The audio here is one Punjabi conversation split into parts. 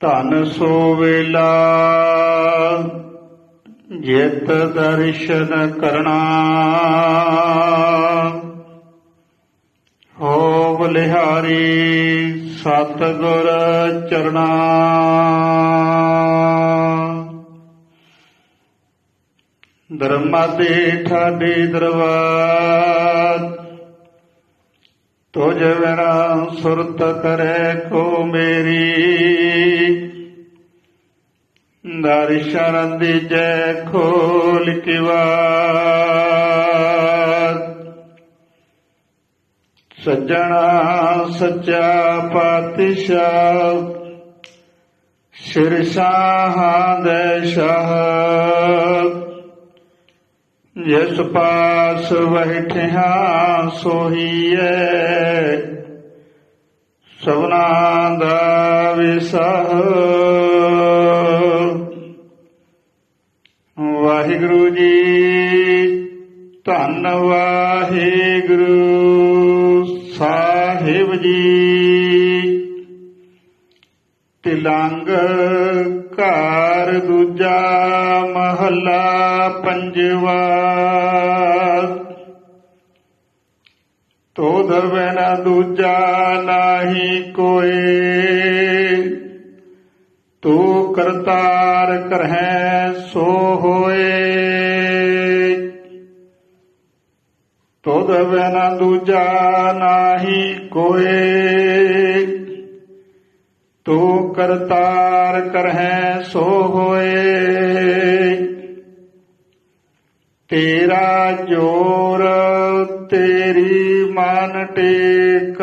ਧਨ ਸੋ ਵੇਲਾ, ਜਿਤ ਦਰਸ਼ਨ ਕਰਨਾ ਹੋ ਬਲਿਹਾਰੀ ਸਤ ਗੁਰ ਚਰਣਾ। ਧਰਮਾਦੇ ਠਾਡੇ ਦਰਬਾਰ, ਤੁਝ ਬਿਨਾ ਸੁਰਤ ਕਰੇ। ਦਰਸ਼ਨ ਜੈ ਖੋਲ ਕਿਵਾਰ ਸੱਜਣਾ ਸੱਚਾ ਪਾਤਸ਼ਾਹ, ਸਿਰ ਸਾਹਾਂ ਦੇ ਸ਼ਾਹ। ਜਿਸ ਪਾਸ ਬੈਠਿਆ ਸੋਹੀਐ ਸਭਨਾ ਦਾ ਵਿਸਾਹ। ਵਾਹਿਗੁਰੂ ਜੀ। ਧੰਨ ਵਾਹਿਗੁਰੂ ਸਾਹਿਬ ਜੀ। ਤਿਲੰਗ ਘਰ ਦੂਜਾ ਮਹੱਲਾ ਪੰਜਵਾ। ਤੋ ਦਰਵੇ ਨਾ ਦੂਜਾ, ਨਾਹੀ ਕੋਏ। ਤੂੰ ਕਰਤਾਰ ਕਰਹਿ ਸੋ ਹੋਏ। ਤੋ ਦਰਵੇ ਨਾ ਦੂਜਾ ਨਾਹੀ ਕੋਏ। ਤੂੰ ਕਰਤਾਰ ਕਰਹਿ ਸੋ ਹੋਏ। ਤੇਰਾ ਜੋਰ ਤੇਰੀ ਮਨ ਟੇਕ।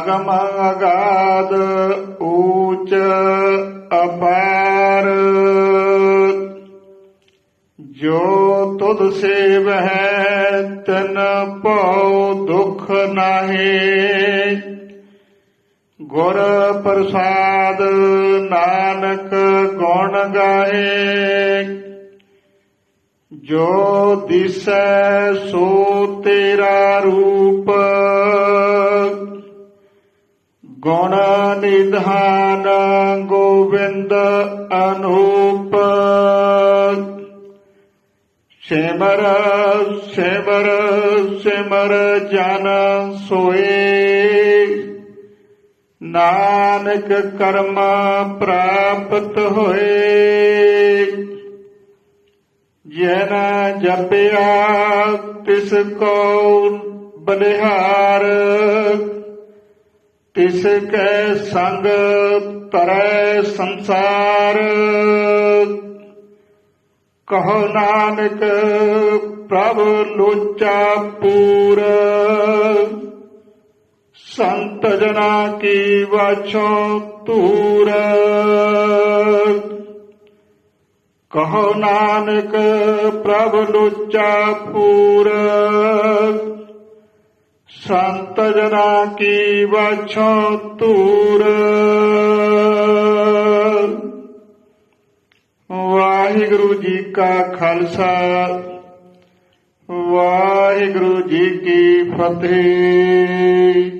ਅਗਮ ਅਗਾਧ ਊਚ ਅਪਾਰ। ਜੋ ਤੁਧ ਸੇਵ ਹੈ ਤਨ ਭਉ ਦੁਖ ਨਾਹੀ। ਗੁਰ ਪ੍ਰਸਾਦ ਨਾਨਕ ਗੁਣ ਗਾਏ ਜੋ ਦਿਸੈ ਸੋ ਤੇਰਾ ਰੂਪ ਗੁਣ ਨਿਧਾਨ ਗੋਬਿੰਦ ਅਨੂਪ। ਸਿਮਰ ਸਿਮਰ ਸਿਮਰ ਜਨ ਸੋਏ। ਨਾਨਕ ਕਰਮ ਪ੍ਰਾਪਤ ਹੋਏ। ਜਨ ਜਪਿਆ ਤਿਸ ਕੋ ਬਲਿਹਾਰ। ਤਿਸ ਕੈ ਸੰਗ ਤਰੈ ਸੰਸਾਰ। ਕਹੋ ਨਾਨਕ ਪ੍ਰਭ ਲੋਚਾ ਪੂਰ। ਸੰਤ ਜਨਾ ਕੀ ਵਾਛੋ ਤੂਰ ਕਹੋ ਨਾਨਕ ਪ੍ਰਭ ਲੋਚਾ ਪੂਰ। ਸੰਤ ਜਨਾ ਕੀ ਵਾਛੋ ਤੂਰ ਵਾਹਿਗੁਰੂ ਜੀ ਕਾ ਖਾਲਸਾ ਵਾਹਿਗੁਰੂ ਜੀ ਕੀ ਫਤਿਹ।